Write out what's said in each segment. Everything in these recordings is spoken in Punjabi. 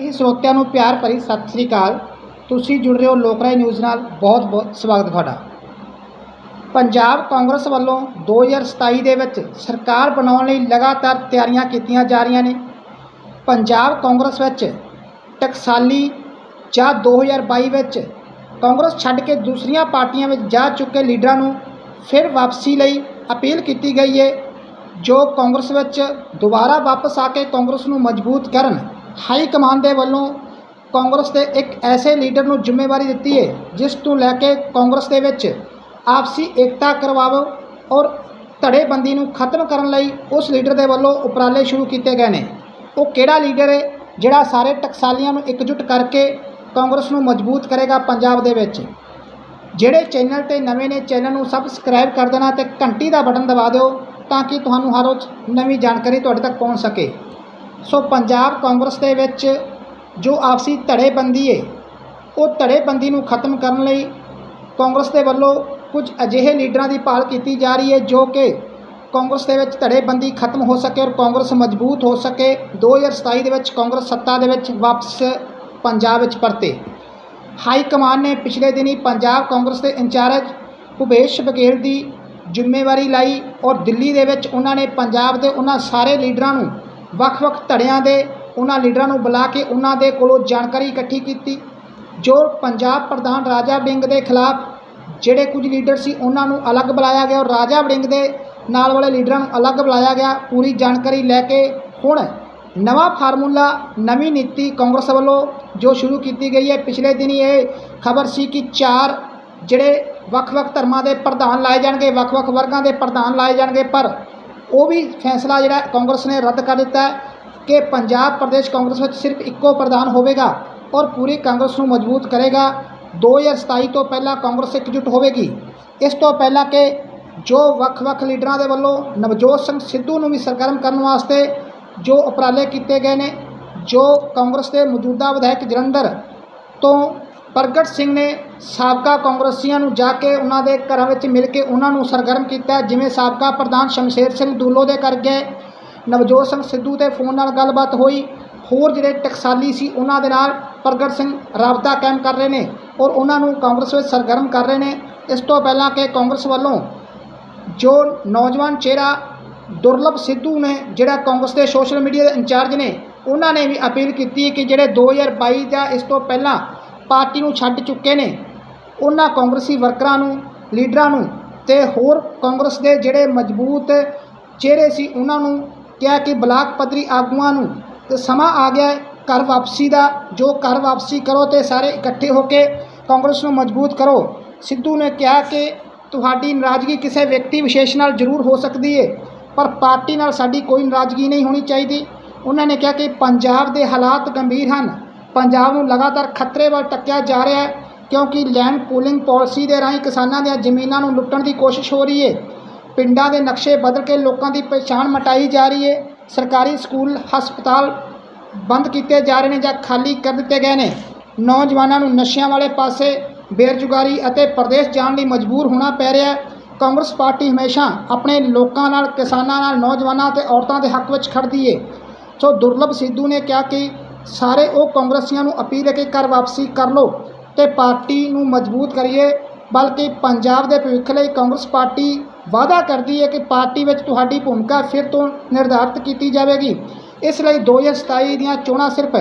ਹੀ ਸਰੋਤਿਆਂ ਨੂੰ ਪਿਆਰ ਭਰੀ ਸਤਿ ਸ੍ਰੀ ਅਕਾਲ। ਤੁਸੀਂ ਜੁੜ ਰਹੇ ਹੋ ਲੋਕਰਾਏ ਨਿਊਜ਼ ਨਾਲ। ਬਹੁਤ ਬਹੁਤ ਸਵਾਗਤ ਤੁਹਾਡਾ। ਪੰਜਾਬ ਕਾਂਗਰਸ ਵੱਲੋਂ 2027 ਦੇ ਵਿੱਚ ਸਰਕਾਰ ਬਣਾਉਣ ਲਈ ਲਗਾਤਾਰ ਤਿਆਰੀਆਂ ਕੀਤੀਆਂ ਜਾ ਰਹੀਆਂ ਨੇ। ਪੰਜਾਬ ਕਾਂਗਰਸ ਵਿੱਚ ਟਕਸਾਲੀ ਜਾਂ 2022 ਵਿੱਚ ਕਾਂਗਰਸ ਛੱਡ ਕੇ ਦੂਸਰੀਆਂ ਪਾਰਟੀਆਂ ਵਿੱਚ ਜਾ ਚੁੱਕੇ ਲੀਡਰਾਂ ਨੂੰ ਫਿਰ ਵਾਪਸੀ ਲਈ ਅਪੀਲ ਕੀਤੀ ਗਈ ਹੈ ਜੋ ਕਾਂਗਰਸ ਵਿੱਚ ਦੁਬਾਰਾ ਵਾਪਸ ਆ ਕੇ ਕਾਂਗਰਸ ਨੂੰ ਮਜ਼ਬੂਤ ਕਰਨ। ਹਾਈ ਕਮਾਨ ਦੇ ਵੱਲੋਂ ਕਾਂਗਰਸ ਦੇ ਇੱਕ ਐਸੇ ਲੀਡਰ ਨੂੰ ਜ਼ਿੰਮੇਵਾਰੀ ਦਿੱਤੀ ਹੈ, ਜਿਸ ਤੋਂ ਲੈ ਕੇ ਕਾਂਗਰਸ ਦੇ ਵਿੱਚ ਆਪਸੀ ਏਕਤਾ ਕਰਵਾਵੋ ਔਰ ਧੜੇਬੰਦੀ ਨੂੰ ਖਤਮ ਕਰਨ ਲਈ ਉਸ ਲੀਡਰ ਦੇ ਵੱਲੋਂ ਉਪਰਾਲੇ ਸ਼ੁਰੂ ਕੀਤੇ ਗਏ ਨੇ। ਉਹ ਕਿਹੜਾ ਲੀਡਰ ਹੈ, ਜਿਹੜਾ ਸਾਰੇ ਟਕਸਾਲੀਆਂ ਨੂੰ ਇਕਜੁੱਟ ਕਰਕੇ ਕਾਂਗਰਸ ਨੂੰ ਮਜ਼ਬੂਤ ਕਰੇਗਾ ਪੰਜਾਬ ਦੇ ਵਿੱਚ? ਜਿਹੜੇ ਚੈਨਲ ਤੇ ਨਵੇਂ ਨੇ, ਚੈਨਲ ਨੂੰ ਸਬਸਕ੍ਰਾਈਬ ਕਰ ਦੇਣਾ ਤੇ ਘੰਟੀ ਦਾ ਬਟਨ ਦਬਾ ਦਿਓ ਤਾਂ ਕਿ ਤੁਹਾਨੂੰ ਹਰ ਰੋਜ਼ ਨਵੀਂ ਜਾਣਕਾਰੀ ਤੁਹਾਡੇ ਤੱਕ ਪਹੁੰਚ ਸਕੇ। ਸੋ ਪੰਜਾਬ ਕਾਂਗਰਸ ਦੇ ਵਿੱਚ ਜੋ ਆਪਸੀ ਧੜੇਬੰਦੀ ਹੈ ਉਹ ਧੜੇਬੰਦੀ ਨੂੰ ਖਤਮ ਕਰਨ ਲਈ ਕਾਂਗਰਸ ਦੇ ਵੱਲੋਂ ਕੁਝ ਅਜਿਹੇ ਲੀਡਰਾਂ ਦੀ ਭਾਲ ਕੀਤੀ ਜਾ ਰਹੀ ਹੈ ਜੋ ਕਿ ਕਾਂਗਰਸ ਦੇ ਵਿੱਚ ਧੜੇਬੰਦੀ ਖਤਮ ਹੋ ਸਕੇ ਔਰ ਕਾਂਗਰਸ ਮਜ਼ਬੂਤ ਹੋ ਸਕੇ। 2027 ਦੇ ਵਿੱਚ ਕਾਂਗਰਸ ਸੱਤਾ ਦੇ ਵਿੱਚ ਵਾਪਸ ਪੰਜਾਬ ਵਿੱਚ ਪਰਤੇ। ਹਾਈ ਕਮਾਨ ਨੇ ਪਿਛਲੇ ਦਿਨੀ ਪੰਜਾਬ ਕਾਂਗਰਸ ਦੇ ਇੰਚਾਰਜ ਭੁਪੇਸ਼ ਬਘੇਲ ਦੀ ਜ਼ਿੰਮੇਵਾਰੀ ਲਈ ਔਰ ਦਿੱਲੀ ਦੇ ਵਿੱਚ ਉਹਨਾਂ ਨੇ ਪੰਜਾਬ ਦੇ ਉਹਨਾਂ ਸਾਰੇ ਲੀਡਰਾਂ ਨੂੰ ਵੱਖ-ਵੱਖ ਧੜਿਆਂ ਦੇ ਉਹਨਾਂ ਲੀਡਰਾਂ ਨੂੰ ਬੁਲਾ ਕੇ ਉਹਨਾਂ ਦੇ ਕੋਲੋਂ ਜਾਣਕਾਰੀ ਇਕੱਠੀ ਕੀਤੀ, ਜੋ ਪੰਜਾਬ ਪ੍ਰਧਾਨ ਰਾਜਾ ਵੜਿੰਗ ਦੇ ਖਿਲਾਫ ਜਿਹੜੇ ਕੁਝ ਲੀਡਰ ਸੀ ਉਹਨਾਂ ਨੂੰ ਅਲੱਗ ਬੁਲਾਇਆ ਗਿਆ ਔਰ ਰਾਜਾ ਵੜਿੰਗ ਦੇ ਨਾਲ ਵਾਲੇ ਲੀਡਰਾਂ ਨੂੰ ਅਲੱਗ ਬੁਲਾਇਆ ਗਿਆ। ਪੂਰੀ ਜਾਣਕਾਰੀ ਲੈ ਕੇ ਹੁਣ ਨਵਾਂ ਫਾਰਮੂਲਾ, ਨਵੀਂ ਨੀਤੀ ਕਾਂਗਰਸ ਵੱਲੋਂ ਜੋ ਸ਼ੁਰੂ ਕੀਤੀ ਗਈ ਹੈ। ਪਿਛਲੇ ਦਿਨੀ ਇਹ ਖਬਰ ਸੀ ਕਿ ਚਾਰ ਜਿਹੜੇ ਵੱਖ-ਵੱਖ ਧਰਮਾਂ ਦੇ ਪ੍ਰਧਾਨ ਲਾਏ ਜਾਣਗੇ, ਵੱਖ-ਵੱਖ ਵਰਗਾਂ ਦੇ ਪ੍ਰਧਾਨ ਲਾਏ ਜਾਣਗੇ, ਪਰ ਉਹ ਵੀ ਫੈਸਲਾ ਜਿਹੜਾ ਕਾਂਗਰਸ ਨੇ ਰੱਦ ਕਰ ਦਿੱਤਾ ਕਿ ਪੰਜਾਬ ਪ੍ਰਦੇਸ਼ ਕਾਂਗਰਸ ਵਿੱਚ ਸਿਰਫ ਇੱਕੋ ਪ੍ਰਧਾਨ ਹੋਵੇਗਾ ਔਰ ਪੂਰੀ ਕਾਂਗਰਸ ਨੂੰ ਮਜ਼ਬੂਤ ਕਰੇਗਾ। 2027 ਤੋਂ ਪਹਿਲਾਂ ਕਾਂਗਰਸ ਇਕਜੁੱਟ ਹੋਵੇਗੀ। ਇਸ ਤੋਂ ਪਹਿਲਾਂ ਕਿ ਜੋ ਵੱਖ-ਵੱਖ ਲੀਡਰਾਂ ਦੇ ਵੱਲੋਂ ਨਵਜੋਤ ਸਿੰਘ ਸਿੱਧੂ ਨੂੰ ਵੀ ਸਰਗਰਮ ਕਰਨ ਵਾਸਤੇ ਜੋ ਉਪਰਾਲੇ ਕੀਤੇ ਗਏ ਨੇ, ਜੋ ਕਾਂਗਰਸ ਦੇ ਮੌਜੂਦਾ ਵਿਧਾਇਕ ਜਲੰਧਰ ਤੋਂ ਪ੍ਰਗਟ ਸਿੰਘ ਨੇ ਸਾਬਕਾ ਕਾਂਗਰਸੀਆਂ ਨੂੰ ਜਾ ਕੇ ਉਹਨਾਂ ਦੇ ਘਰਾਂ ਵਿੱਚ ਮਿਲ ਕੇ ਉਹਨਾਂ ਨੂੰ ਸਰਗਰਮ ਕੀਤਾ, ਜਿਵੇਂ ਸਾਬਕਾ ਪ੍ਰਧਾਨ ਸ਼ਮਸ਼ੇਰ ਸਿੰਘ ਦੂਲੋ ਦੇ ਕਰਕੇ ਨਵਜੋਤ ਸਿੰਘ ਸਿੱਧੂ ਦੇ ਫੋਨ ਨਾਲ ਗੱਲਬਾਤ ਹੋਈ। ਹੋਰ ਜਿਹੜੇ ਟਕਸਾਲੀ ਸੀ, ਉਹਨਾਂ ਦੇ ਨਾਲ ਪ੍ਰਗਟ ਸਿੰਘ ਰਾਬਤਾ ਕਾਇਮ ਕਰ ਰਹੇ ਨੇ ਔਰ ਉਹਨਾਂ ਨੂੰ ਕਾਂਗਰਸ ਵਿੱਚ ਸਰਗਰਮ ਕਰ ਰਹੇ ਨੇ। ਇਸ ਤੋਂ ਪਹਿਲਾਂ ਕਿ ਕਾਂਗਰਸ ਵੱਲੋਂ ਜੋ ਨੌਜਵਾਨ ਚਿਹਰਾ ਦੁਰਲਭ ਸਿੱਧੂ ਨੇ, ਜਿਹੜਾ ਕਾਂਗਰਸ ਦੇ ਸੋਸ਼ਲ ਮੀਡੀਆ ਦੇ ਇੰਚਾਰਜ ਨੇ, ਉਹਨਾਂ ਨੇ ਵੀ ਅਪੀਲ ਕੀਤੀ ਕਿ ਜਿਹੜੇ 2022 ਜਾਂ ਇਸ ਤੋਂ ਪਹਿਲਾਂ ਪਾਰਟੀ ਨੂੰ ਛੱਡ ਚੁੱਕੇ ਨੇ। ਉਹਨਾਂ ਕਾਂਗਰਸੀ ਵਰਕਰਾਂ ਨੂੰ, ਲੀਡਰਾਂ ਨੂੰ ਤੇ ਹੋਰ ਕਾਂਗਰਸ ਦੇ ਜਿਹੜੇ ਮਜ਼ਬੂਤ ਚਿਹਰੇ ਸੀ, ਉਹਨਾਂ ਨੂੰ ਕਿਹਾ ਕਿ ਬਲਾਕ ਪੱਧਰੀ ਆਗੂਆਂ ਨੂੰ ਤੇ ਸਮਾਂ ਆ ਗਿਆ ਘਰ ਵਾਪਸੀ ਦਾ। ਜੋ ਘਰ ਵਾਪਸੀ ਕਰੋ ਤੇ ਸਾਰੇ ਇਕੱਠੇ ਹੋ ਕੇ ਕਾਂਗਰਸ ਨੂੰ ਮਜ਼ਬੂਤ ਕਰੋ। ਸਿੱਧੂ ਨੇ ਕਿਹਾ ਕਿ ਤੁਹਾਡੀ ਨਾਰਾਜ਼ਗੀ ਕਿਸੇ ਵਿਅਕਤੀ ਵਿਸ਼ੇਸ਼ ਨਾਲ ਜ਼ਰੂਰ ਹੋ ਸਕਦੀ ਹੈ ਪਰ ਪਾਰਟੀ ਨਾਲ ਸਾਡੀ ਕੋਈ ਨਾਰਾਜ਼ਗੀ ਨਹੀਂ ਹੋਣੀ ਚਾਹੀਦੀ। ਉਹਨਾਂ ਨੇ ਕਿਹਾ ਕਿ ਪੰਜਾਬ ਦੇ ਹਾਲਾਤ ਗੰਭੀਰ ਹਨ। ਪੰਜਾਬ ਨੂੰ ਲਗਾਤਾਰ ਖਤਰੇ ਵੱਲ ਟੱਕਿਆ ਜਾ ਰਿਹਾ ਹੈ ਕਿਉਂਕਿ ਲੈਂਡ ਪੂਲਿੰਗ ਪਾਲਿਸੀ ਦੇ ਰਾਹੀਂ ਕਿਸਾਨਾਂ ਦੀਆਂ ਜ਼ਮੀਨਾਂ ਨੂੰ ਲੁੱਟਣ ਦੀ ਕੋਸ਼ਿਸ਼ ਹੋ ਰਹੀ ਹੈ। ਪਿੰਡਾਂ ਦੇ ਨਕਸ਼ੇ ਬਦਲ ਕੇ ਲੋਕਾਂ ਦੀ ਪਛਾਣ ਮਟਾਈ ਜਾ ਰਹੀ ਹੈ। ਸਰਕਾਰੀ ਸਕੂਲ, ਹਸਪਤਾਲ ਬੰਦ ਕੀਤੇ ਜਾ ਰਹੇ ਨੇ ਜਾਂ ਖਾਲੀ ਕਰ ਦਿੱਤੇ ਗਏ ਨੇ। ਨੌਜਵਾਨਾਂ ਨੂੰ ਨਸ਼ਿਆਂ ਵਾਲੇ ਪਾਸੇ ਬੇਰੁਜ਼ਗਾਰੀ ਅਤੇ ਪ੍ਰਦੇਸ਼ ਜਾਣ ਲਈ ਮਜਬੂਰ ਹੋਣਾ ਪੈ ਰਿਹਾ ਹੈ। ਕਾਂਗਰਸ ਪਾਰਟੀ ਹਮੇਸ਼ਾ ਆਪਣੇ ਲੋਕਾਂ ਨਾਲ, ਕਿਸਾਨਾਂ ਨਾਲ, ਨੌਜਵਾਨਾਂ ਅਤੇ ਔਰਤਾਂ ਦੇ ਹੱਕ ਵਿੱਚ ਖੜਦੀ ਏ ਸੋ ਦੁਰਲਭ ਸਿੱਧੂ ਨੇ ਕਿਹਾ ਕਿ ਸਾਰੇ ਉਹ ਕਾਂਗਰਸੀਆਂ ਨੂੰ ਅਪੀਲ ਹੈ ਕਿ ਕਰ ਵਾਪਸੀ ਕਰ ਲਓ ਤੇ ਪਾਰਟੀ ਨੂੰ ਮਜ਼ਬੂਤ ਕਰੀਏ, ਬਲਕਿ ਪੰਜਾਬ ਦੇ ਭਵਿੱਖ ਲਈ ਕਾਂਗਰਸ ਪਾਰਟੀ ਵਾਅਦਾ ਕਰਦੀ ਹੈ ਕਿ ਪਾਰਟੀ ਵਿੱਚ ਤੁਹਾਡੀ ਭੂਮਿਕਾ ਫਿਰ ਤੋਂ ਨਿਰਧਾਰਤ ਕੀਤੀ ਜਾਵੇਗੀ। ਇਸ ਲਈ 2027 ਦੀਆਂ ਚੋਣਾਂ ਸਿਰਫ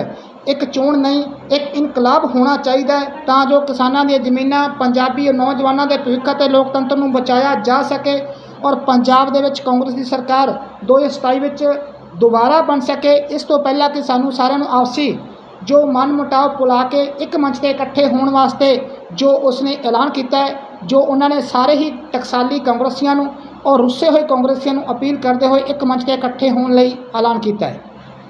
ਇੱਕ ਚੋਣ ਨਹੀਂ, ਇੱਕ ਇਨਕਲਾਬ ਹੋਣਾ ਚਾਹੀਦਾ ਹੈ, ਤਾਂ ਜੋ ਕਿਸਾਨਾਂ ਦੀਆਂ ਜ਼ਮੀਨਾਂ ਪੰਜਾਬੀ ਨੌਜਵਾਨਾਂ ਦੇ ਭਵਿੱਖ ਅਤੇ ਲੋਕਤੰਤਰ ਨੂੰ ਬਚਾਇਆ ਜਾ ਸਕੇ ਔਰ ਪੰਜਾਬ ਦੇ ਵਿੱਚ ਕਾਂਗਰਸ ਦੀ ਸਰਕਾਰ 2027 ਵਿੱਚ ਦੁਬਾਰਾ ਬਣ ਸਕੇ, ਇਸ ਤੋਂ ਪਹਿਲਾਂ ਕਿ ਸਾਨੂੰ ਸਾਰਿਆਂ ਨੂੰ ਆਪਸੀ ਜੋ ਮਨ ਮੁਟਾਵ ਭੁਲਾ ਕੇ ਇੱਕ ਮੰਚ ਤੇ ਇਕੱਠੇ ਹੋਣ ਵਾਸਤੇ ਜੋ ਉਸਨੇ ਐਲਾਨ ਕੀਤਾ ਹੈ, ਜੋ ਉਹਨਾਂ ਨੇ ਸਾਰੇ ਹੀ ਟਕਸਾਲੀ ਕਾਂਗਰਸੀਆਂ ਨੂੰ ਔਰ ਰੁੱਸੇ ਹੋਏ ਕਾਂਗਰਸੀਆਂ ਨੂੰ ਅਪੀਲ ਕਰਦੇ ਹੋਏ ਇੱਕ ਮੰਚ ਤੇ ਇਕੱਠੇ ਹੋਣ ਲਈ ਐਲਾਨ ਕੀਤਾ ਹੈ।